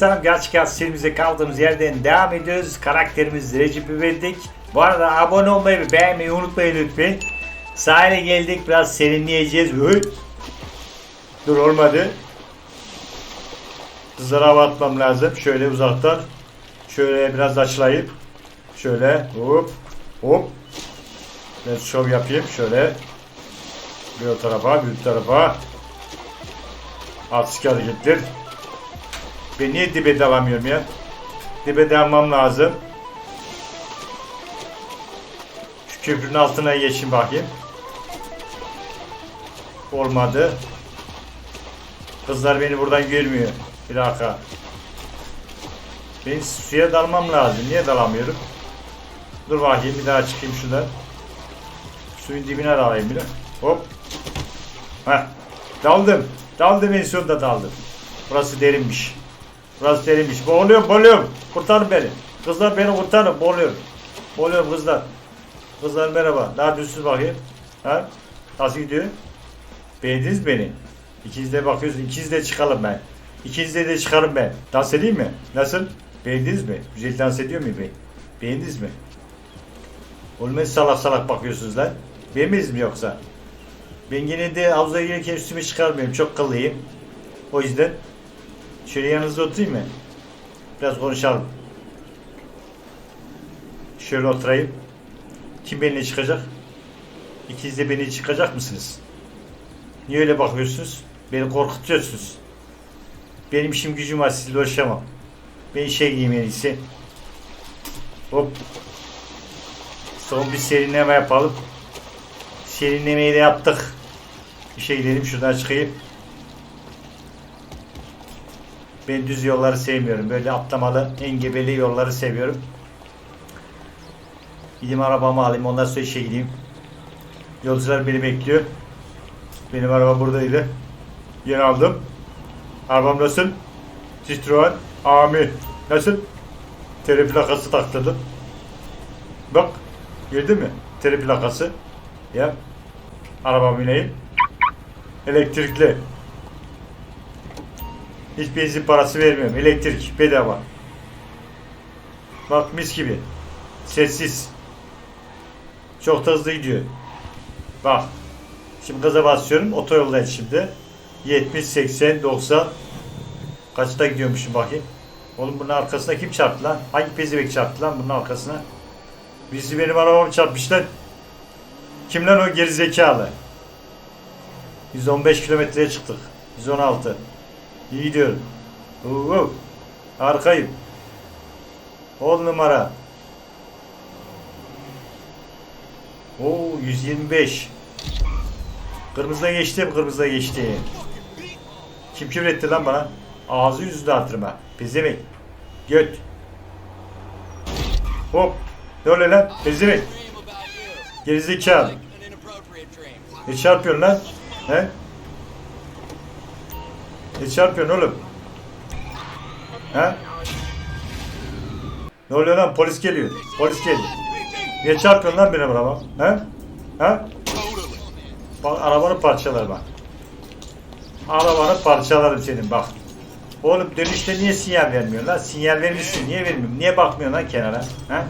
Selam. Gerçek serimize kaldığımız yerden devam ediyoruz. Karakterimiz Recep İvedik. Bu arada abone olmayı ve beğenmeyi unutmayın lütfen. Sahile geldik. Biraz serinleyeceğiz. Hı. Dur olmadı. Kızlara hava atmam lazım. Şöyle uzaktan. Şöyle biraz açılayıp. Şöyle hop hop. Ben şov yapayım. Şöyle. Bir o tarafa, bir tarafa. Artistik hareketler. Ben niye dibe devam ya? Dibe devam lazım. Şu köprünün altına geçeyim bakayım. Olmadı. Kızlar beni buradan görmüyor. Bir dakika. Ben suya dalmam lazım. Niye dalamıyorum? Dur bakayım bir daha çıkayım şuradan. Suyun dibine dalayım bir de. Hop. Heh. Daldım. Daldım en sonunda daldım. Burası derinmiş. Burası derinmiş. Boğuluyorum boğuluyorum. Kurtarın beni. Kızlar beni kurtarın. Boğuluyorum. Boğuluyorum kızlar. Kızlar merhaba. Daha düzsüz bakayım. Ha? Nasıl gidiyor? Beğendiniz beni. İkiniz de bakıyorsun. İkiniz çıkalım ben. İkiniz de de çıkarım ben. Dans edeyim mi? Nasıl? Beğendiniz mi? Güzel dans ediyor muyum ben? Beğendiniz mi? Oğlum salak salak bakıyorsunuz lan. Beğenmediniz mi yoksa? Ben yine de havuza girerken üstümü çıkarmıyorum. Çok kıllıyım. O yüzden şöyle yanınızda oturayım mı? Biraz konuşalım. Şöyle oturayım. Kim benimle çıkacak? İkiniz de beni çıkacak mısınız? Niye öyle bakıyorsunuz? Beni korkutuyorsunuz. Benim işim gücüm var sizle uğraşamam. Ben işe gideyim en iyisi. Hop. Son bir serinleme yapalım. Serinlemeyi de yaptık. Bir şey gidelim şuradan çıkayım. Ben düz yolları sevmiyorum. Böyle atlamalı, engebeli yolları seviyorum. Gideyim arabamı alayım. Ondan sonra işe gideyim. Yolcular beni bekliyor. Benim araba buradaydı. Yeni aldım. Arabam nasıl? Citroen Ami. Nasıl? Tere plakası taktırdım. Bak. Gördün mü? Tere plakası. Ya. Arabam bineyim. Elektrikli. Hiç benzin parası vermiyorum. Elektrik bedava. Bak mis gibi. Sessiz. Çok da hızlı gidiyor. Bak. Şimdi gaza basıyorum. Otoyoldayım şimdi. 70, 80, 90. Kaçta gidiyormuşum bakayım. Oğlum bunun arkasına kim çarptı lan? Hangi pezivek çarptı lan bunun arkasına? Birisi benim arabamı çarpmışlar. Kim lan o geri zekalı? 115 kilometreye çıktık. 116. İyi gidiyorum. Oo, Harikayım. 10 numara. Oo 125. Kırmızıda geçtim, kırmızıda geçti. Kim küfür etti lan bana? Ağzı yüzü dağıtırma. Pezevenk. Göt. Hop. Ne oluyor lan? Pezevenk. Gerizekalı. Ne çarpıyorsun lan? He? Ne çarpıyorsun oğlum? He? Ne oluyor lan? Polis geliyor. Polis geliyor. Niye çarpıyorsun lan benim arabam? He? He? Bak arabanı parçalar bak. Arabanı parçalarım senin bak. Oğlum dönüşte niye sinyal vermiyorsun lan? Sinyal vermişsin. Niye vermiyorsun? Niye bakmıyorsun lan kenara? Ha?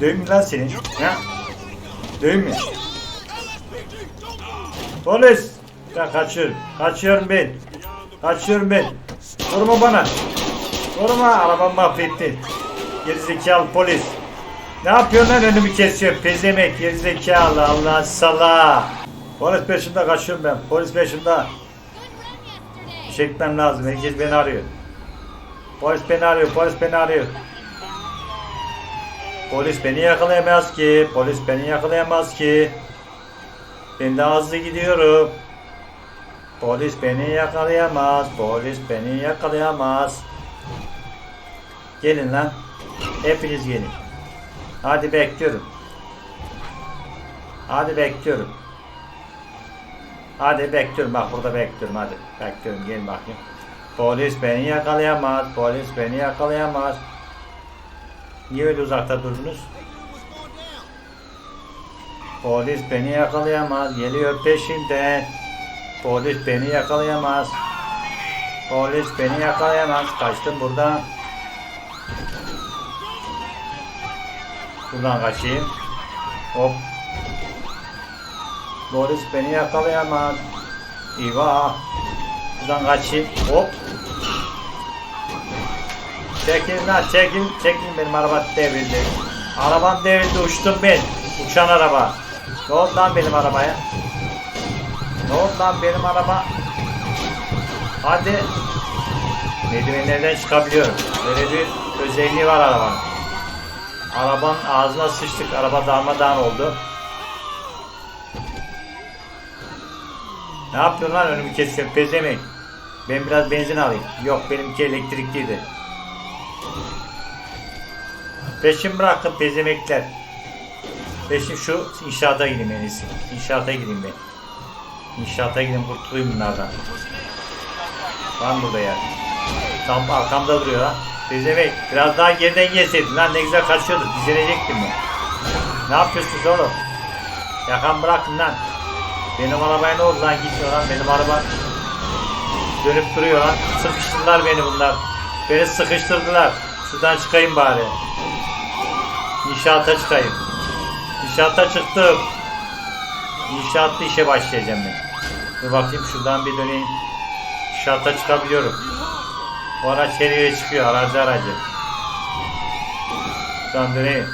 Dövün mü lan seni? Ha? Dövün mü? Polis! Ya kaçıyorum. Kaçıyorum ben. Kaçıyorum ben. Vurma bana. Vurma. Arabamı mahvettin. Gerizekalı polis. Ne yapıyorsun lan önümü kesiyor. Pezemek gerizekalı. Allah sala. Polis peşimde kaçıyorum ben. Polis peşimde. Çekmem lazım. Herkes beni arıyor. Polis beni arıyor. Polis beni arıyor. Polis beni yakalayamaz ki. Polis beni yakalayamaz ki. Ben de hızlı gidiyorum. Polis beni yakalayamaz. Polis beni yakalayamaz. Gelin lan. Hepiniz gelin. Hadi bekliyorum. Hadi bekliyorum. Hadi bekliyorum bak burada bekliyorum hadi. Bekliyorum gelin bakayım. Polis beni yakalayamaz. Polis beni yakalayamaz. Niye öyle uzakta durdunuz? Polis beni yakalayamaz. Geliyor peşinden. Polis beni yakalayamaz. Polis beni yakalayamaz. Kaçtım buradan. Buradan kaçayım. Hop. Polis beni yakalayamaz. İva. Buradan kaçayım. Hop. Çekil lan çekil. Çekil benim araba devrildi. Arabam devrildi uçtum ben. Uçan araba. Ne oldu lan benim arabaya? Ne oldu lan benim araba? Hadi. Merdivenlerden çıkabiliyorum. Böyle bir özelliği var arabanın. Arabanın ağzına sıçtık. Araba darmadağın oldu. Ne yapıyorsun lan önümü kesiyorsun pezemek. Ben biraz benzin alayım. Yok benimki elektrikliydi. Peşin bırakın pezemekler. Peşin şu inşaata gideyim en iyisi. İnşaata gideyim ben. İnşaata gideyim kurtulayım bunlardan. Var mı burada yer? Tam arkamda duruyor ha. Pezemek biraz daha geriden gelseydin lan ne güzel kaçıyorduk. Dizilecektim ben. Ne yapıyorsunuz oğlum? Yakan bırakın lan. Benim arabaya ne oldu lan gitmiyor lan benim araba. Dönüp duruyor lan. Sıkıştırdılar beni bunlar. Beni sıkıştırdılar. Şuradan çıkayım bari. İnşaata çıkayım. İnşaata çıktım. İnşaatta işe başlayacağım ben. Dur bakayım şuradan bir döneyim. İnşaata çıkabiliyorum. Bu araç her yere çıkıyor. Aracı aracı. Şuradan döneyim.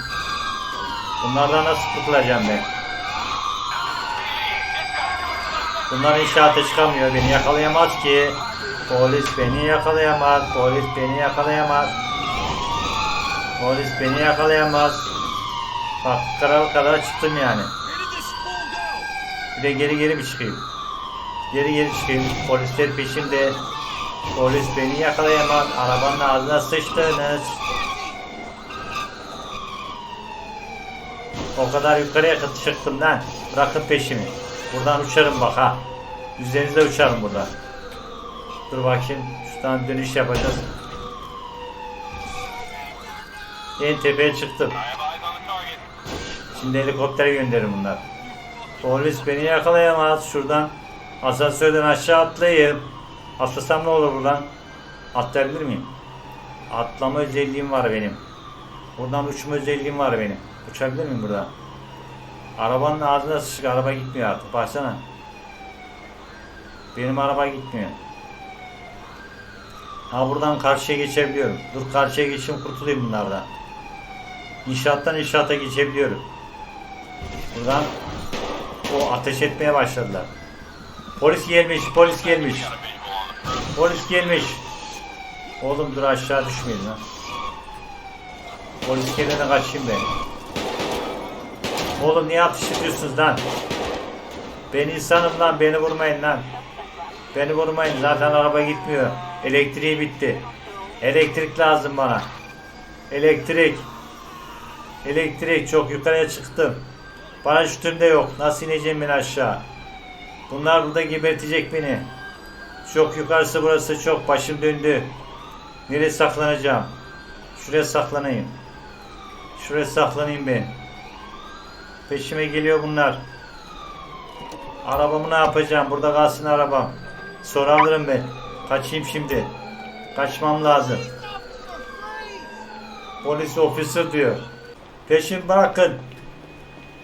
Bunlardan nasıl kurtulacağım ben? Bunlar inşaata çıkamıyor. Beni yakalayamaz ki. Polis beni yakalayamaz. Polis beni yakalayamaz. Polis beni yakalayamaz. Bak kral kadar çıktım yani. Bir de geri geri bir çıkayım. Geri geri çıkayım. Polisler peşimde. Polis beni yakalayamaz. Arabanın ağzına sıçtınız. O kadar yukarıya çıktım lan. Bırakın peşimi. Buradan uçarım bak ha. Üzerinizde uçarım burada. Dur bakayım. Şuradan dönüş yapacağız. En tepeye çıktım. Şimdi helikoptere gönderin bunlar. Polis beni yakalayamaz. Şuradan asansörden aşağı atlayayım. Atlasam ne olur buradan? Atlayabilir miyim? Atlama özelliğim var benim. Buradan uçma özelliğim var benim. Uçabilir miyim burada? Arabanın ağzına sıçık. Araba gitmiyor artık. Baksana. Benim araba gitmiyor. Ha buradan karşıya geçebiliyorum. Dur karşıya geçeyim kurtulayım bunlardan. İnşaattan inşaata geçebiliyorum. Buradan o ateş etmeye başladılar. Polis gelmiş, polis gelmiş. Polis gelmiş. Oğlum dur aşağı düşmeyin lan. Polis gelene kaçayım ben. Oğlum niye atış ediyorsunuz lan? Ben insanım lan beni vurmayın lan. Beni vurmayın zaten araba gitmiyor. Elektriği bitti. Elektrik lazım bana. Elektrik. Elektrik çok yukarıya çıktım. Paraşütüm de yok. Nasıl ineceğim ben aşağı? Bunlar burada gebertecek beni. Çok yukarısı burası çok. Başım döndü. Nereye saklanacağım? Şuraya saklanayım. Şuraya saklanayım ben. Peşime geliyor bunlar. Arabamı ne yapacağım? Burada kalsın arabam. Sonra alırım ben. Kaçayım şimdi. Kaçmam lazım. Polis ofisi diyor. Peşin bırakın.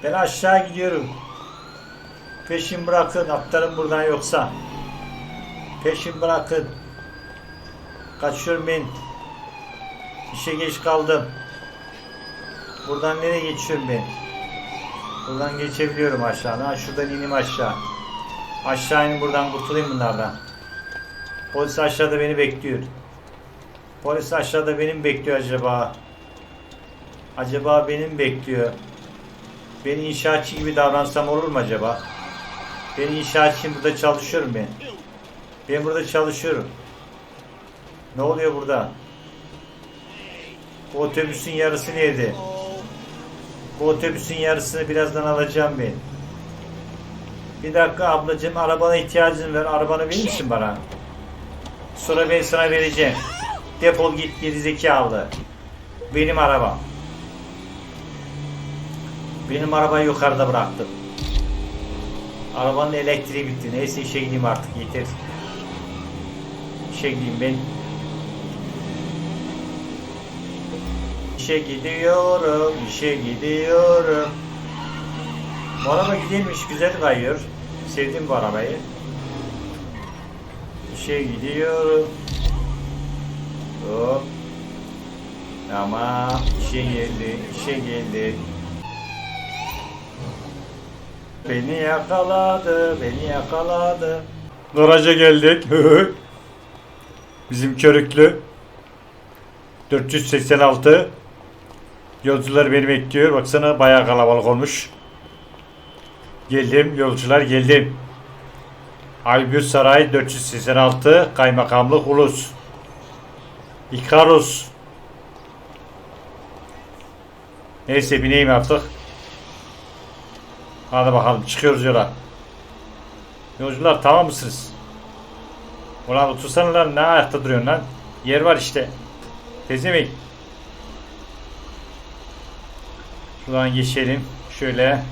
Ben aşağı gidiyorum. Peşin bırakın. Atlarım buradan yoksa. Peşin bırakın. Kaçıyorum ben. İşe geç kaldım. Buradan nereye geçiyorum ben? Buradan geçebiliyorum aşağıdan. Şuradan ineyim aşağı. Aşağı ineyim buradan kurtulayım bunlardan. Polis aşağıda beni bekliyor. Polis aşağıda benim bekliyor acaba. Acaba benim bekliyor. Ben inşaatçı gibi davransam olur mu acaba? Ben inşaatçıyım burada çalışıyorum ben. Ben burada çalışıyorum. Ne oluyor burada? Bu otobüsün yarısı nerede? Bu otobüsün yarısını birazdan alacağım ben. Bir dakika ablacığım arabana ihtiyacın var. Arabanı verir misin bana? Sonra ben sana vereceğim. Defol git gerizekalı. Benim arabam. Benim arabayı yukarıda bıraktım. Arabanın elektriği bitti. Neyse işe gideyim artık yeter. İşe gideyim ben. İşe gidiyorum, işe gidiyorum. Bu araba güzelmiş, güzel kayıyor. Sevdim bu arabayı. İşe gidiyorum. Hop. Tamam, işe geldi, işe geldi. Beni yakaladı, beni yakaladı. Garaja geldik. Bizim körüklü. 486. Yolcular beni bekliyor. Baksana bayağı kalabalık olmuş. Geldim, yolcular geldim. Aygür Saray 486 Kaymakamlık Ulus. İkarus. Neyse bineyim artık. Hadi bakalım çıkıyoruz yola. Yolcular tamam mısınız? Ulan otursana lan ne ayakta duruyorsun lan? Yer var işte. Tezemek. Şuradan geçelim. Şöyle.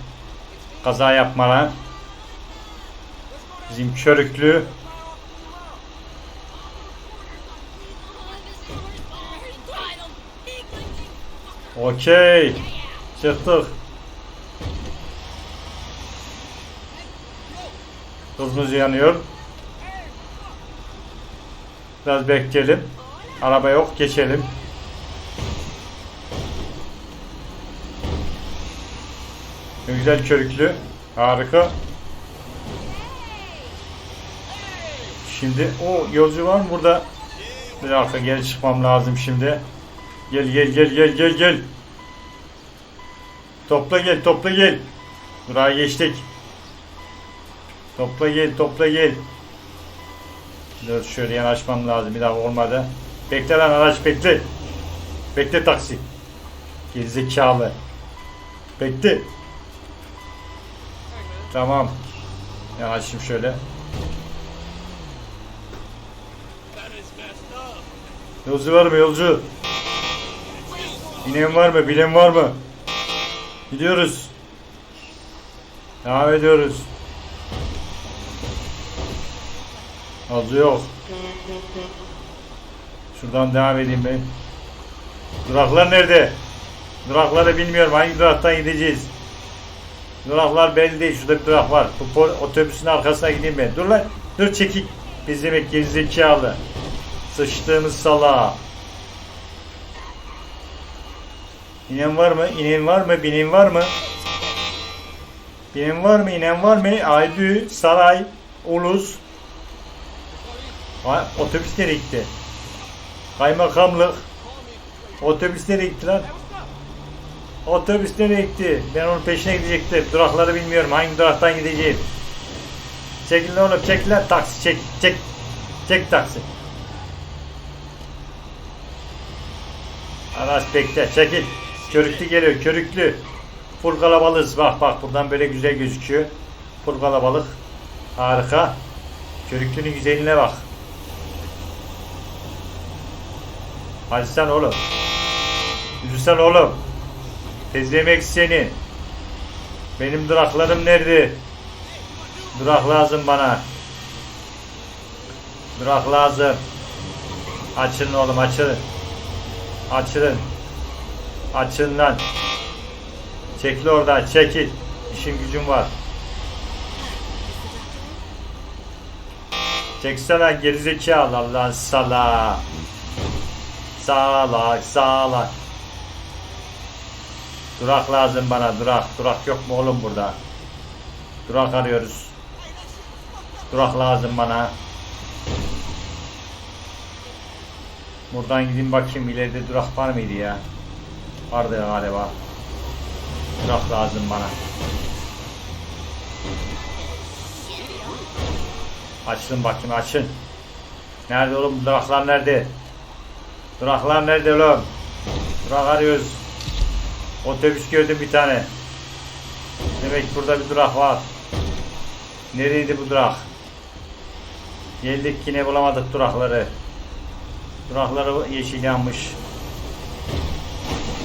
Kaza yapma lan. Bizim körüklü. Okey. Çıktık. Hızımız yanıyor. Biraz bekleyelim. Araba yok. Geçelim. Güzel körüklü. Harika. Şimdi o yolcu var mı burada? Bir dakika geri çıkmam lazım şimdi. Gel gel gel gel gel gel. Topla gel topla gel. Durağa geçtik. Topla gel topla gel. Dur şöyle yanaşmam lazım bir daha olmadı. Bekle lan araç bekle. Bekle taksi. Gerizekalı. Bekle. Tamam. Yanaşayım şöyle. Yolcu var mı yolcu? Binen var mı? Bilen var mı? Gidiyoruz. Devam ediyoruz. Yolcu yok. Şuradan devam edeyim ben. Duraklar nerede? Durakları bilmiyorum. Hangi duraktan gideceğiz? Duraklar belli değil. Şurada bir durak var. Bu otobüsün arkasına gideyim ben. Dur lan. Dur çekik. Biz demek gerizekalı. Sıçtığımız salağa. İnen var mı? İnen var mı? Binen var mı? Binen var mı? İnen var mı? Aydü, Saray, Ulus. Otobüs nereye gitti? Kaymakamlık. Otobüs nereye gitti lan? Otobüs nereye gitti? Ben onun peşine gidecektim. Durakları bilmiyorum. Hangi duraktan gideceğim? Çekil lan oğlum. Çekil lan. Taksi çek. Çek. Çek taksi. Araç bekle. Çekil. Körüklü geliyor. Körüklü. Full kalabalığız. Bak bak. Buradan böyle güzel gözüküyor. Full kalabalık. Harika. Körüklünün güzelliğine bak. Sen oğlum. Yürüsen oğlum. Tezlemek seni. Benim duraklarım nerede? Durak lazım bana. Durak lazım. Açılın oğlum açılın. Açılın. Açın lan. Çekil oradan çekil. İşim gücüm var. Çeksene gerizekalı Allah'ın sala. Salak salak. Durak lazım bana durak. Durak yok mu oğlum burada? Durak arıyoruz. Durak lazım bana. Buradan gideyim bakayım ileride durak var mıydı ya? Vardı galiba. Durak lazım bana. Açın bakayım açın. Nerede oğlum duraklar nerede? Duraklar nerede oğlum? Durak arıyoruz. Otobüs gördüm bir tane. Demek burada bir durak var. Nereydi bu durak? Geldik yine bulamadık durakları. Durakları yeşil yanmış.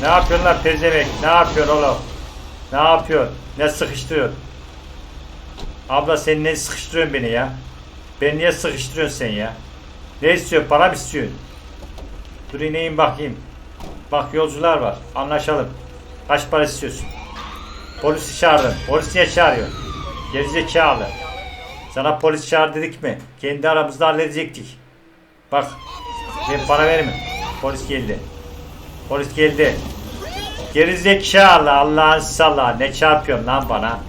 Ne yapıyorsun lan pezevenk? Ne yapıyorsun oğlum? Ne yapıyorsun? Ne sıkıştırıyorsun? Abla sen ne sıkıştırıyorsun beni ya? Ben niye sıkıştırıyorsun sen ya? Ne istiyor? Para mı istiyorsun? Dur ineyim bakayım. Bak yolcular var. Anlaşalım. Kaç para istiyorsun? Polisi çağırın. Polis niye çağırıyor? Gerizekalı. Sana polis çağır dedik mi? Kendi aramızda halledecektik. Bak. Ben para verme. Polis geldi. Polis geldi. Gerizekalı Allah'ın sala. Ne çarpıyorsun lan bana?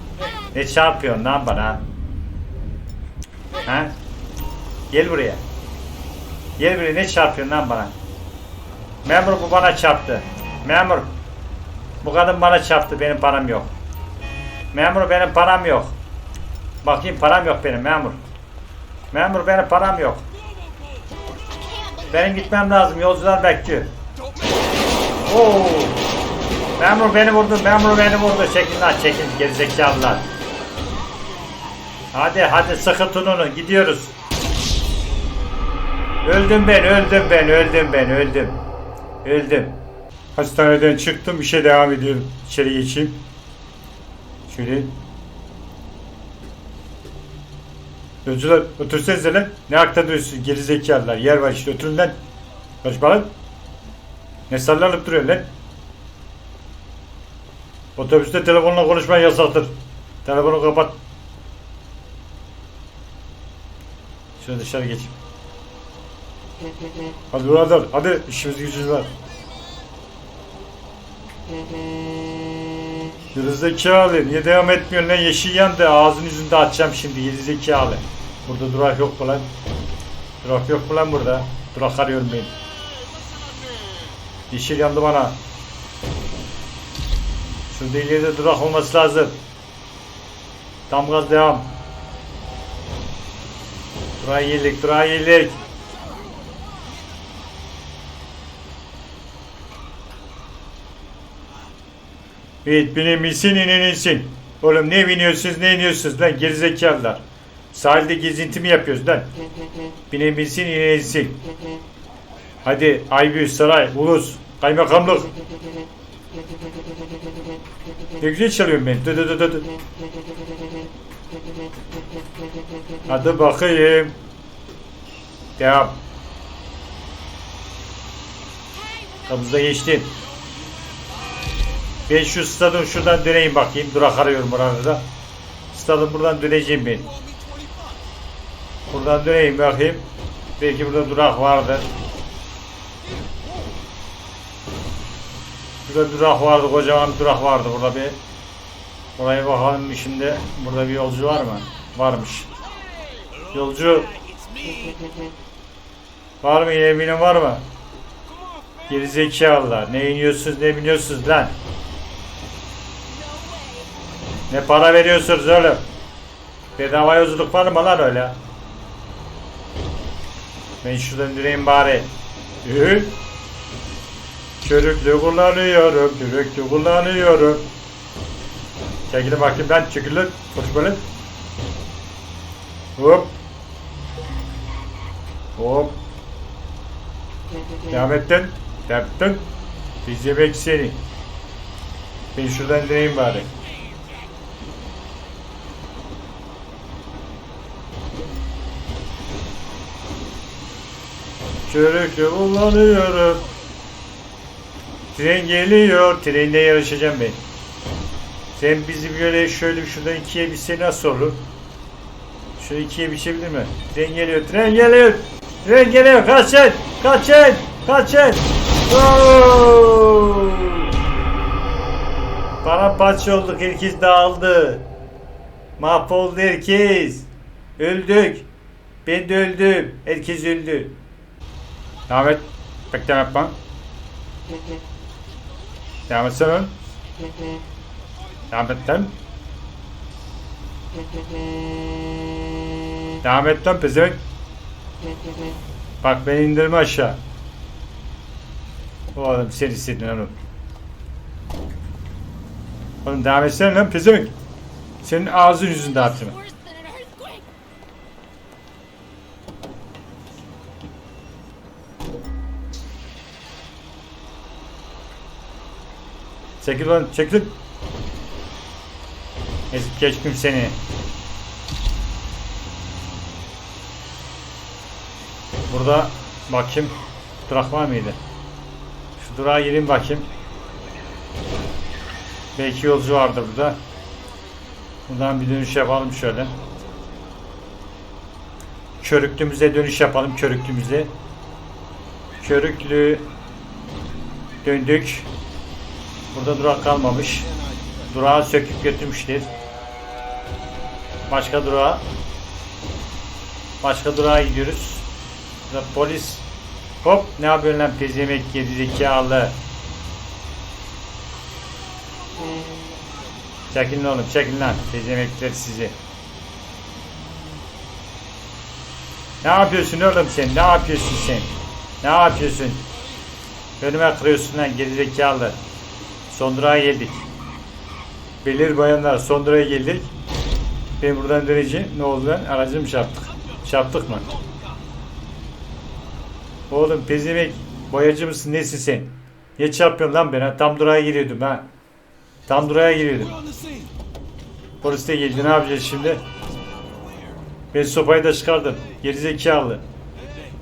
Ne çarpıyorsun lan bana? Ha? Gel buraya. Gel buraya ne çarpıyorsun lan bana? Memur bu bana çarptı. Memur. Bu kadın bana çarptı. Benim param yok. Memur benim param yok. Bakayım param yok benim memur. Memur benim param yok. Benim gitmem lazım. Yolcular bekliyor. Oo. Memur beni vurdu. Memur beni vurdu. Çekin lan çekin gerizekalılar. Hadi hadi sıkı tununu gidiyoruz. Öldüm ben öldüm ben öldüm ben öldüm. Öldüm. Hastaneden çıktım işe devam ediyorum. İçeri geçeyim. Şöyle. Yolcular otursanıza lan. Ne akta duruyorsunuz gerizekalılar. Yer var işte oturun lan. Kaçma lan. Ne sallanıp duruyorsun lan? Otobüste telefonla konuşman yasaktır. Telefonu kapat. Şöyle dışarı geç. Hadi buradan. Hadi işimiz gücümüz var. Gerizekalı. Niye devam etmiyorsun lan? Yeşil yandı. Ağzın yüzünde açacağım şimdi. Gerizekalı. Burada durak yok mu lan? Durak yok mu lan burada? Durak arıyorum ben. Yeşil yandı bana. Şurada ileride durak olması lazım. Tam gaz devam. Durağa yedik, durağa yedik. Evet, binebilsin inenilsin. Oğlum ne biniyorsunuz, ne iniyorsunuz lan gerizekalılar. Sahilde gezinti mi yapıyoruz lan? Binebilsin inenilsin. Hadi Aybüs, Saray, Ulus, Kaymakamlık. Ne güzel çalıyorum ben. Dı dı dı dı dı. Hadi bakayım. Devam. Kapımıza geçtim. Ben şu stadın şuradan döneyim bakayım. Durak arıyorum burada da. Stadın buradan döneceğim ben. Buradan döneyim bakayım. Belki burada durak vardır. Burada durak vardı. Kocaman durak vardı burada bir. Oraya bakalım şimdi. Burada bir yolcu var mı? Varmış. Yolcu. Var mı? Yeminin var mı? Gerizekalılar. Ne iniyorsunuz ne biniyorsunuz lan? Ne para veriyorsunuz oğlum? Bedava yolculuk var mı lan öyle? Ben şuradan döneyim bari. Üh. Körüklü kullanıyorum, körüklü kullanıyorum. Çekilin bakayım ben, çekilin. Koş böyle. Hop. Hop. Devam ettin. Yaptın. Biz yemek seni. Ben şuradan deneyim bari. Körüklü kullanıyorum. Tren geliyor. Trende yarışacağım ben. Sen bizi böyle şöyle şuradan ikiye bitse nasıl olur? Şöyle ikiye biçebilir mi? Tren geliyor. Tren geliyor. Tren geliyor. Kaçın. Kaçın. Kaçın. Oo! Paramparça olduk. Herkes dağıldı. Mahvoldu herkes. Öldük. Ben de öldüm. Herkes öldü. Ahmet. Bekleme yapma. Devam etsene. Devam et lan. Devam et lan pezevenk. Bak beni indirme aşağı. Oğlum sen istedin oğlum. Oğlum devam etsene lan pezevenk. Senin ağzın yüzünde hatırım. Çekil lan çekil. Ezip geçtim seni. Burada bakayım durak var mıydı? Şu durağa gireyim bakayım. Belki yolcu vardı burada. Buradan bir dönüş yapalım şöyle. Körüklümüze dönüş yapalım körüklümüze. Körüklü döndük. Burada durak kalmamış. Durağı söküp götürmüşler. Başka durağa Başka durağa gidiyoruz. Burada polis Hop ne yapıyorsun lan pezemek gerizekalı. Çekilin oğlum çekilin lan pezemekler sizi. Ne yapıyorsun oğlum sen? Ne yapıyorsun sen? Ne yapıyorsun? Önüme kırıyorsun lan gerizekalı. Son durağa geldik. Belir bayanlar son durağa geldik. Ben buradan döneceğim. Ne oldu lan? Aracı mı çarptık? Çarptık mı? Oğlum pezemek boyacı mısın nesin sen? Niye çarpıyorsun lan bana? Tam durağa giriyordum ha. Tam durağa giriyordum. Polis de geldi ne yapacağız şimdi? Ben sopayı da çıkardım. Gerizekalı.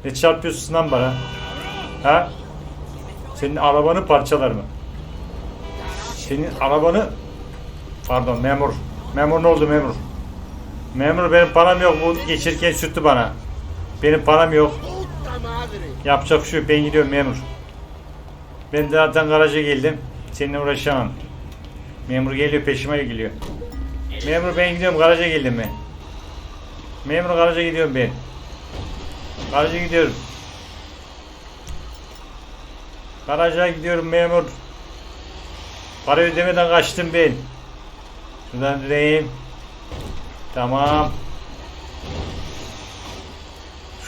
Ne çarpıyorsun lan bana? Ha? Senin arabanı parçalar mı? Senin arabanı... Pardon memur. Memur ne oldu memur? Memur benim param yok. Bu geçirken sürttü bana. Benim param yok. Yapacak bir şey. Ben gidiyorum memur. Ben zaten garaja geldim. Seninle uğraşamam. Memur geliyor peşime geliyor. Memur ben gidiyorum garaja geldim ben. Memur garaja gidiyorum ben. Garaja gidiyorum. Garaja gidiyorum memur. Para ödemeden kaçtım ben. Şuradan döneyim. Tamam.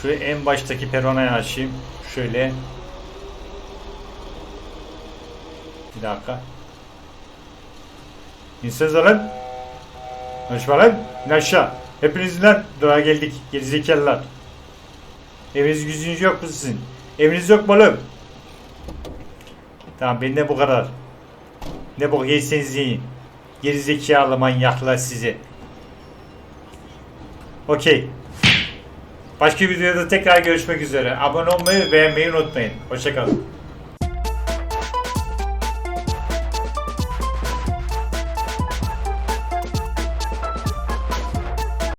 Şu en baştaki peronayı açayım. Şöyle. Bir dakika. İnseniz lan. Konuşma lan. İn aşağı. Hepiniz lan. Durağa geldik. Gerizekalılar. Eviniz gücünüz yok mu sizin? Eviniz yok mu oğlum? Tamam benden bu kadar. Ne bok yerseniz yiyin. Gerizekalı manyaklar sizi. Okey. Başka bir videoda tekrar görüşmek üzere. Abone olmayı ve beğenmeyi unutmayın. Hoşçakalın.